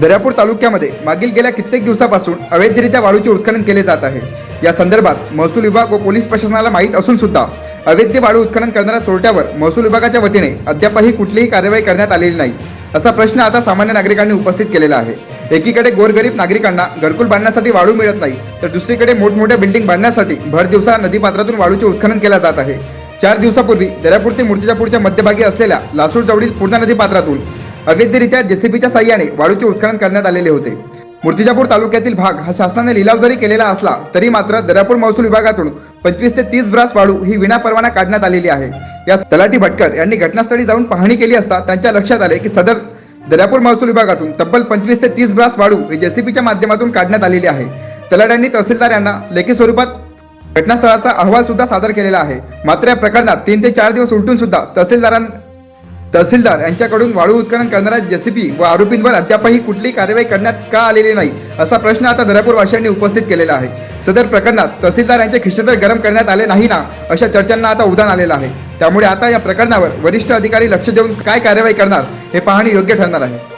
दर्यापूर तालुक्यामध्ये मागील गेल्या कित्येक दिवसापासून अवैधरित्या वाळूचे उत्खनन केले जात आहे. या संदर्भात महसूल विभाग व पोलीस प्रशासनाला माहीत असून सुद्धा अवैध वाळू उत्खनन करणाऱ्या चोरट्यावर महसूल विभागाच्या वतीने अद्यापही कुठलीही कार्यवाही करण्यात आलेली नाही असा प्रश्न आता सामान्य नागरिकांनी उपस्थित केलेला आहे. एकीकडे गोरगरीब नागरिकांना घरकुल बांधण्यासाठी वाळू मिळत नाही तर दुसरीकडे मोठमोठ्या बिल्डिंग बांधण्यासाठी भर दिवसा नदीपात्रातून वाळूचे उत्खनन केले जात आहे. चार दिवसापूर्वी दर्यापूर ते मूर्तिजापूरच्या मध्यभागी असलेल्या लासूर जवळील पूर्णा नदी पात्रातून अवैधरित्या जेसीबीच्या साह्याने वाळूचे उत्खनन करण्यात आलेले होते. मूर्तिजापूर तालुक्यातील भाग हा शासनाने लिलाव जरी केलेला असला तरी मात्र दर्यापूर महसूल विभागातून पंचवीस ते तीस ब्रास वाळू ही विनापरवाना काढण्यात आलेली आहे. या तलाठी भटकर यांनी घटनास्थळी जाऊन पाहणी केली असता त्यांच्या लक्षात आले की सदर दर्यापूर महसूल विभागातून तब्बल पंचवीस ते तीस ब्रास वाळू ही जेसीबीच्या माध्यमातून काढण्यात आलेली आहे. तलाट्यांनी तहसीलदार यांना लेखी स्वरूपात घटनास्थळाचा अहवाल सुद्धा सादर केलेला आहे. मात्र या प्रकरणात तीन ते चार दिवस उलटून सुद्धा तहसीलदारां तहसीलदार यांच्याकडून वाळू उत्खनन करणाऱ्या जेसीपी व आरोपींवर अद्यापही कुठलीही कारवाई करण्यात का आलेली नाही असा प्रश्न आता दर्यापूर वासियांनी उपस्थित केलेला आहे. सदर प्रकरणात तहसीलदार यांचे खिशेतर गरम करण्यात आले नाही ना अशा चर्चांना आता उधाण आलेलं आहे. त्यामुळे आता या प्रकरणावर वरिष्ठ अधिकारी लक्ष देऊन काय कारवाई करणार हे पाहणे योग्य ठरणार आहे.